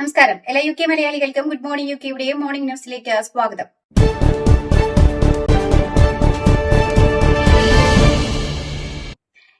നമസ്കാരം. എല്ലാ U K മലയാളികൾക്കും ഗുഡ് മോർണിംഗ് യു കെയുടെയും മോർണിംഗ് ന്യൂസിലേക്ക് സ്വാഗതം.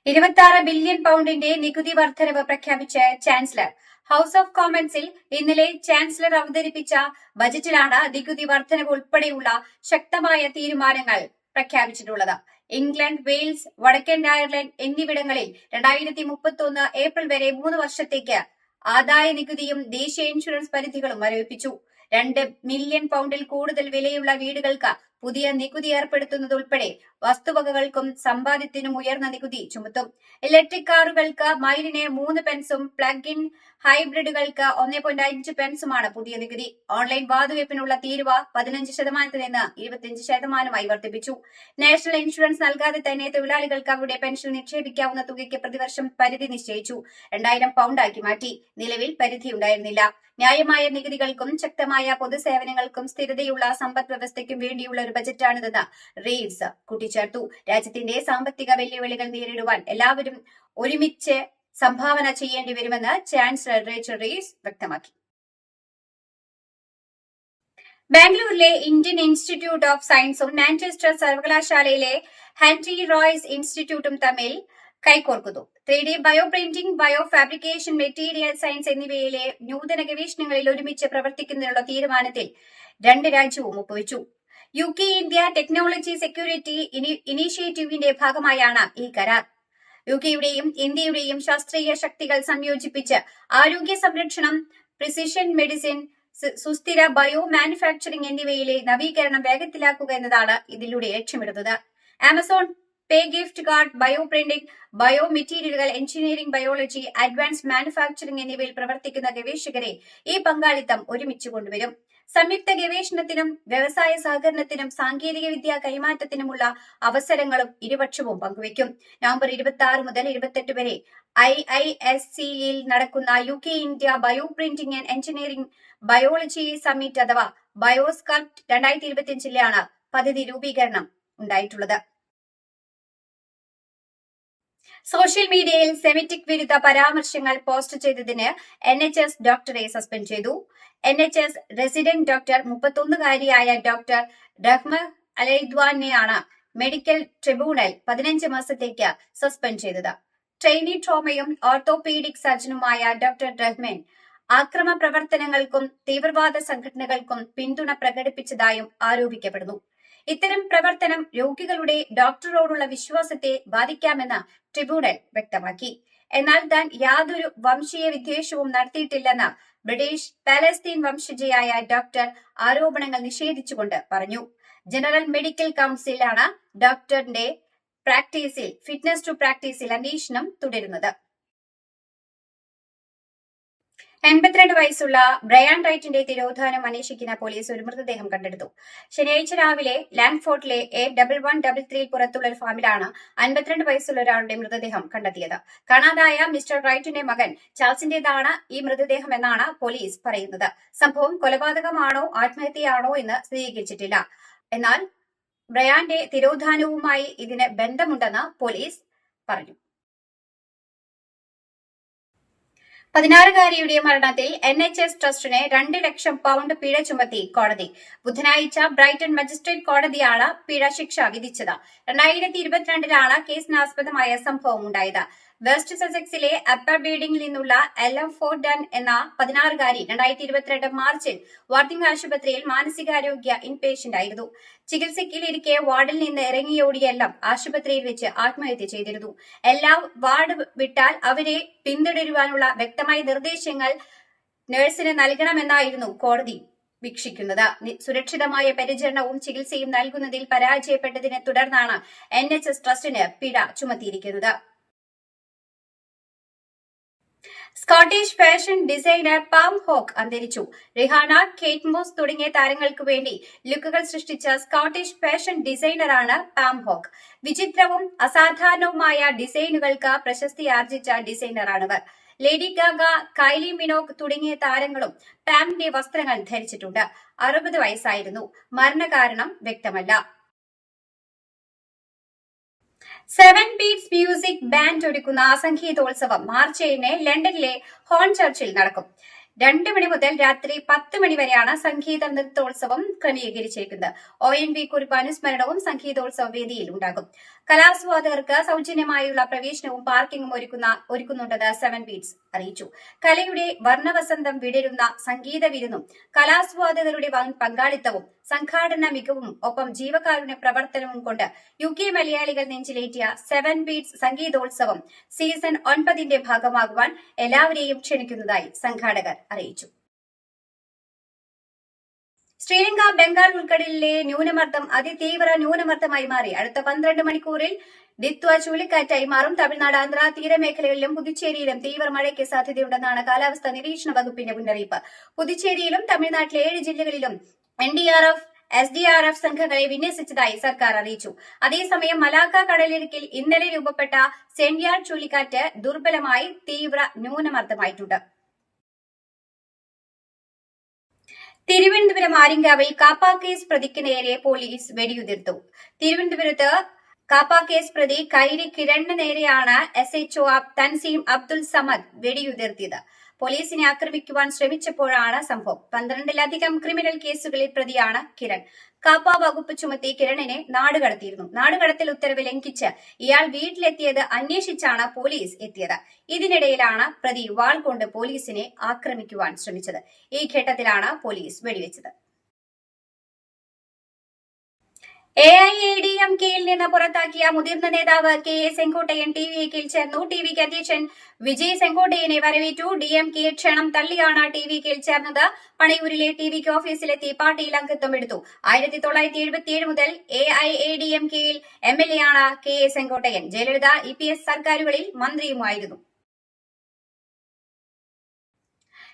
ഇരുപത്തി ബില്യൺ പൗണ്ടിന്റെ നികുതി വർധനവ് പ്രഖ്യാപിച്ച ചാൻസലർ. ഹൌസ് ഓഫ് കോമൺസിൽ ഇന്നലെ ചാൻസലർ അവതരിപ്പിച്ച ബജറ്റിലാണ് നികുതി വർധനവ് ഉൾപ്പെടെയുള്ള ശക്തമായ തീരുമാനങ്ങൾ പ്രഖ്യാപിച്ചിട്ടുള്ളത്. ഇംഗ്ലണ്ട് വെയിൽസ് വടക്കൻ അയർലൻഡ് എന്നിവിടങ്ങളിൽ രണ്ടായിരത്തി മുപ്പത്തി ഏപ്രിൽ വരെ മൂന്ന് വർഷത്തേക്ക് ആദായ നികുതിയും ദേശീയ ഇൻഷുറൻസ് പരിധികളും മരവിപ്പിച്ചു രണ്ട് മില്യൺ പൗണ്ടിൽ കൂടുതൽ വിലയുള്ള വീടുകൾക്ക് പുതിയ നികുതി ഏർപ്പെടുത്തുന്നത് ഉൾപ്പെടെ വസ്തുവകകൾക്കും സമ്പാദ്യത്തിനും ഉയർന്ന നികുതി ചുമത്തും. ഇലക്ട്രിക് കാറുകൾക്ക് മൈലിന് മൂന്ന് പെൻസും പ്ലഗ് ഇൻ ഹൈബ്രിഡുകൾക്ക് ഒന്നേ പോയിന്റ് അഞ്ച് പെൻസുമാണ് പുതിയ നികുതി. ഓൺലൈൻ വാതുവയ്പ്പിനുള്ള തീരുവ പതിനഞ്ച് ശതമാനത്തിൽ നിന്ന് ഇരുപത്തിയഞ്ച് ശതമാനമായി വർദ്ധിപ്പിച്ചു. നാഷണൽ ഇൻഷുറൻസ് നൽകാതെ തന്നെ തൊഴിലാളികൾക്ക് അവരുടെ പെൻഷൻ നിക്ഷേപിക്കാവുന്ന തുകയ്ക്ക് പ്രതിവർഷം പരിധി നിശ്ചയിച്ചു. രണ്ടായിരം പൗണ്ടാക്കി മാറ്റി. നിലവിൽ പരിധി ഉണ്ടായിരുന്നില്ല. ന്യായമായ നികുതികൾക്കും ശക്തമായ പൊതുസേവനങ്ങൾക്കും സ്ഥിരതയുള്ള സമ്പദ് വ്യവസ്ഥയ്ക്കും വേണ്ടിയുള്ള ഒരു ബജറ്റാണിതെന്ന് റീവ്സ് കൂട്ടിച്ചേർത്തു. രാജ്യത്തിന്റെ സാമ്പത്തിക വെല്ലുവിളികൾ നേരിടുവാൻ എല്ലാവരും ഒരുമിച്ച് സംഭാവന ചെയ്യേണ്ടി വരുമെന്ന് ചാൻസലർ റേച്ചൽ റീവ്സ് വ്യക്തമാക്കി. ബാംഗ്ലൂരിലെ ഇന്ത്യൻ ഇൻസ്റ്റിറ്റ്യൂട്ട് ഓഫ് സയൻസും മാഞ്ചസ്റ്റർ സർവകലാശാലയിലെ ഹാൻറി റോയ്സ് ഇൻസ്റ്റിറ്റ്യൂട്ടും തമ്മിൽ കൈകോർക്കുന്നു. Three D bio printing bio fabrication material science എന്നിവയിലെ നൂതന ഗവേഷണങ്ങളിൽ ഒരുമിച്ച് പ്രവർത്തിക്കുന്നതിനുള്ള തീരുമാനത്തിൽ രണ്ട് രാജ്യവും ഒപ്പുവെച്ചു. U K India technology security ഇനീഷ്യേറ്റീവിന്റെ ഭാഗമായാണ് ഈ കരാർ. യു കെയുടെയും ഇന്ത്യയുടെയും ശാസ്ത്രീയ ശക്തികൾ സംയോജിപ്പിച്ച് ആരോഗ്യ സംരക്ഷണം പ്രിസിഷൻ മെഡിസിൻ സുസ്ഥിര ബയോ മാനുഫാക്ചറിംഗ് എന്നിവയിലെ നവീകരണം വേഗത്തിലാക്കുക എന്നതാണ് ഇതിലൂടെ ലക്ഷ്യമിടുന്നത്. Amazon pay gift card bio printing bio മെറ്റീരിയലുകൾ എഞ്ചിനീയറിംഗ് ബയോളജി അഡ്വാൻസ് മാനുഫാക്ചറിംഗ് എന്നിവയിൽ പ്രവർത്തിക്കുന്ന ഗവേഷകരെ ഈ പങ്കാളിത്തം ഒരുമിച്ച് കൊണ്ടുവരും. സംയുക്ത ഗവേഷണത്തിനും വ്യവസായ സഹകരണത്തിനും സാങ്കേതിക വിദ്യ കൈമാറ്റത്തിനുമുള്ള അവസരങ്ങളും ഇരുപക്ഷവും പങ്കുവയ്ക്കും. നവംബർ ഇരുപത്തി ആറ് മുതൽ ഇരുപത്തെട്ട് വരെ ഐ ഐ എസ് സിയിൽ നടക്കുന്ന U K India bio printing and engineering biology summit അഥവാ ബയോസ്കൾപ്റ്റ് രണ്ടായിരത്തി ഇരുപത്തിയഞ്ചിലാണ് പദ്ധതി രൂപീകരണം ഉണ്ടായിട്ടുള്ളത്. സോഷ്യൽ മീഡിയയിൽ സെമിറ്റിക് വിരുദ്ധ പരാമർശങ്ങൾ പോസ്റ്റ് ചെയ്തതിന് എൻ എച്ച് എസ് ഡോക്ടറെ സസ്പെൻഡ് ചെയ്തു. N H S resident doctor മുപ്പത്തൊന്നുകാരിയായ doctor Rahma അലൈദ്വാനെയാണ് മെഡിക്കൽ ട്രിബ്യൂണൽ പതിനഞ്ച് മാസത്തേക്ക് സസ്പെൻഡ് ചെയ്തത്. ട്രെയിനി ട്രോമയും ഓർത്തോപീഡിക് സർജനുമായ ഡോക്ടർ ഡഹ്മൻ ആക്രമ പ്രവർത്തനങ്ങൾക്കും തീവ്രവാദ സംഘടനകൾക്കും പിന്തുണ പ്രകടിപ്പിച്ചതായും ആരോപിക്കപ്പെടുന്നു. ഇത്തരം പ്രവർത്തനം രോഗികളുടെ ഡോക്ടറോടുള്ള വിശ്വാസത്തെ ബാധിക്കാമെന്ന് ട്രിബ്യൂണൽ വ്യക്തമാക്കി. എന്നാൽ താൻ യാതൊരു വംശീയ വിദ്വേഷവും നടത്തിയിട്ടില്ലെന്ന് ബ്രിട്ടീഷ് പാലസ്തീൻ വംശജയായ ഡോക്ടർ ആരോപണങ്ങൾ നിഷേധിച്ചുകൊണ്ട് പറഞ്ഞു. ജനറൽ മെഡിക്കൽ കൌൺസിലാണ് ഡോക്ടറിന്റെ പ്രാക്ടീസിൽ ഫിറ്റ്നസ് ടു പ്രാക്ടീസിൽ അന്വേഷണം തുടരുന്നത്. എൺപത്തിരണ്ട് വയസ്സുള്ള ബ്രയാൻ റൈറ്റിന്റെ തിരോധാനം അന്വേഷിക്കുന്ന പോലീസ് ഒരു മൃതദേഹം കണ്ടെടുത്തു. ശനിയാഴ്ച രാവിലെ ലാൻഡ്ഫോർട്ടിലെ എ ഡബിൾ വൺ ഡബിൾ ത്രീയിൽ പുറത്തുള്ള ഒരു ഫാമിലാണ് അൻപത്തിരണ്ട് വയസ്സുള്ള ഒരാളുടെ മൃതദേഹം കണ്ടെത്തിയത്. കാണാതായ മിസ്റ്റർ റൈറ്റിന്റെ മകൻ ചാൾസിന്റേതാണ് ഈ മൃതദേഹം എന്നാണ് പോലീസ് പറയുന്നത്. സംഭവം കൊലപാതകമാണോ ആത്മഹത്യയാണോ എന്ന് സ്ഥിരീകരിച്ചിട്ടില്ല. എന്നാൽ ബ്രയാന്റെ തിരോധാനവുമായി ഇതിന് ബന്ധമുണ്ടെന്ന് പോലീസ് പറഞ്ഞു. പതിനാറുകാരിയുടെ മരണത്തിൽ എൻ എച്ച് എസ് ട്രസ്റ്റിന് രണ്ട് ലക്ഷം പൗണ്ട് പിഴ ചുമത്തി കോടതി. ബുധനാഴ്ച ബ്രൈറ്റൺ മജിസ്ട്രേറ്റ് കോടതിയാണ് പിഴ ശിക്ഷ വിധിച്ചത്. രണ്ടായിരത്തി ഇരുപത്തിരണ്ടിലാണ് കേസിനാസ്പദമായ സംഭവം ഉണ്ടായത്. വെസ്റ്റ് സെസെക്സിലെ അപ്പർ ബീഡിംഗിൽ നിന്നുള്ള എൽ എം ഫോർഡൻ എന്ന പതിനാറുകാരി രണ്ടായിരത്തി ഇരുപത്തിരണ്ട് മാർച്ചിൽ വർത്തിംഗ് ആശുപത്രിയിൽ മാനസികാരോഗ്യ ഇൻപേഷ്യന്റ് ആയിരുന്നു. ചികിത്സയ്ക്കിലിരിക്കെ വാർഡിൽ നിന്ന് ഇറങ്ങിയോടിയെല്ലാം ആശുപത്രിയിൽ വെച്ച് ആത്മഹത്യ ചെയ്തിരുന്നു. എല്ലാ വാർഡ് വിട്ടാൽ അവരെ പിന്തുടരുവാനുള്ള വ്യക്തമായ നിർദ്ദേശങ്ങൾ നഴ്സിന് നൽകണമെന്നായിരുന്നു കോടതി വീക്ഷിക്കുന്നത്. സുരക്ഷിതമായ പരിചരണവും ചികിത്സയും നൽകുന്നതിൽ പരാജയപ്പെട്ടതിനെ തുടർന്നാണ് എൻ എച്ച് എസ് ട്രസ്റ്റിന് പിഴ ചുമത്തിയിരിക്കുന്നത്. Scottish fashion designer Pam Hogg അന്തരിച്ചു. റിഹാന കേറ്റ് മോസ് തുടങ്ങിയ താരങ്ങൾക്ക് വേണ്ടി ലുക്കുകൾ സൃഷ്ടിച്ച സ്കോട്ടിഷ് ഫാഷൻ ഡിസൈനറാണ് പാം ഹോക്ക് വിചിത്രവും അസാധാരണവുമായ ഡിസൈനുകൾക്ക് പ്രശസ്തി ആർജിച്ച ഡിസൈനറാണിവർ ലേഡി ഗാഗ കൈലി മിനോക് തുടങ്ങിയ താരങ്ങളും പാമിന്റെ വസ്ത്രങ്ങൾ ധരിച്ചിട്ടുണ്ട്. അറുപത് വയസ്സായിരുന്നു. മരണകാരണം വ്യക്തമല്ല. സെവൻ ബീറ്റ്സ് മ്യൂസിക് ബാൻഡ് ഒരുക്കുന്ന സംഗീതോത്സവം മാർച്ച് ഏഴിന് ലണ്ടനിലെ ഹോൺ ചർച്ചിൽ നടക്കും. രണ്ട് മണി മുതൽ രാത്രി പത്ത് മണി വരെയാണ് സംഗീത നൃത്തോത്സവം ക്രമീകരിച്ചിരിക്കുന്നത് ഒ എൻ വി കുറിപ്പ് അനുസ്മരണവും സംഗീതോത്സവ വേദിയിൽ ഉണ്ടാകും. കലാസ്വാദകർക്ക് സൗജന്യമായുള്ള പ്രവേശനവും പാർക്കിംഗും ഒരുക്കുന്ന ഒരുക്കുന്നുണ്ടെന്ന് സെവൻ ബീറ്റ്സ്. അറിയിച്ചു. കലയുടെ വർണവസന്തം വിടരുന്ന സംഗീത വിരുന്നും കലാസ്വാദകരുടെ പങ്കാളിത്തവും സംഘാടന മികവും ഒപ്പം ജീവകാരുണ്യ പ്രവർത്തനവും കൊണ്ട് യു കെ മലയാളികൾ നെഞ്ചിലേറ്റിയ സെവൻ ബീറ്റ്സ് സംഗീതോത്സവം സീസൺ ഒൻപതിന്റെ ഭാഗമാകുവാൻ എല്ലാവരെയും ക്ഷണിക്കുന്നതായി സംഘാടകർ അറിയിച്ചു. ശ്രീലങ്ക ബംഗാൾ ഉൾക്കടലിലെ ന്യൂനമർദ്ദം അതിതീവ്ര ന്യൂനമർദ്ദമായി മാറി. അടുത്ത പന്ത്രണ്ട് മണിക്കൂറിൽ ദിത്വ ചുഴലിക്കാറ്റായി മാറും. തമിഴ്നാട് ആന്ധ്ര തീരമേഖലകളിലും പുതുച്ചേരിയിലും തീവ്ര മഴയ്ക്ക് സാധ്യതയുണ്ടെന്നാണ് കാലാവസ്ഥാ നിരീക്ഷണ വകുപ്പിന്റെ മുന്നറിയിപ്പ്. പുതുച്ചേരിയിലും തമിഴ്നാട്ടിലെ ഏഴ് ജില്ലകളിലും N D R F S D R F സംഘങ്ങളെ വിന്യസിച്ചതായി സർക്കാർ അറിയിച്ചു. അതേസമയം മലാക്ക കടലിടുക്കിൽ ഇന്നലെ രൂപപ്പെട്ട സെൻയാർ ചുഴലിക്കാറ്റ് ദുർബലമായി തീവ്ര ന്യൂനമർദ്ദമായിട്ടുണ്ട്. തിരുവനന്തപുരം ആര്യങ്കാവിൽ കാപ്പ കേസ് പ്രതിക്ക് നേരെ പോലീസ് വെടിയുതിർത്തു. തിരുവനന്തപുരത്ത് കാപ്പ കേസ് പ്രതി കൈരി കിരണിന് നേരെയാണ് എസ് എച്ച്ഒ തൻസീം അബ്ദുൽ സമദ് വെടിയുതിർത്തിയത്. പോലീസിനെ ആക്രമിക്കുവാൻ ശ്രമിച്ചപ്പോഴാണ് സംഭവം. പന്ത്രണ്ടിലധികം ക്രിമിനൽ കേസുകളിൽ പ്രതിയാണ് കിരൺ. കാപ്പ വകുപ്പ് ചുമത്തി കിരണിനെ നാടുകടത്തിയിരുന്നു നാടുകടത്തിൽ ഉത്തരവ് ലംഘിച്ച് ഇയാൾ വീട്ടിലെത്തിയത് അന്വേഷിച്ചാണ് പോലീസ് എത്തിയത്. ഇതിനിടയിലാണ് പ്രതി വാൾ കൊണ്ട് പോലീസിനെ ആക്രമിക്കുവാൻ ശ്രമിച്ചത്. ഈ ഘട്ടത്തിലാണ് police വെടിവെച്ചത്. A I A D M കെയിൽ നിന്ന് പുറത്താക്കിയ മുതിർന്ന നേതാവ് K A Sengottaiyan T V കെയിൽ ചേർന്നു. ടി വിക്ക് അധ്യക്ഷൻ വിജയ് സെങ്കോട്ടയനെ വരവേറ്റു. ഡി എം കെ ക്ഷണം തള്ളിയാണ് ടി വി കെയിൽ ചേർന്നത്. പണയൂരിലെ ടി വി കെ ഓഫീസിലെത്തി പാർട്ടിയിൽ അംഗത്വം എടുത്തു. ആയിരത്തി തൊള്ളായിരത്തി എഴുപത്തിയേഴ് മുതൽ A I A D M കെയിൽ എം എൽ എ ആണ് K A Sengottaiyan. Jayalalithaa E P S സർക്കാരുകളിൽ മന്ത്രിയുമായിരുന്നു.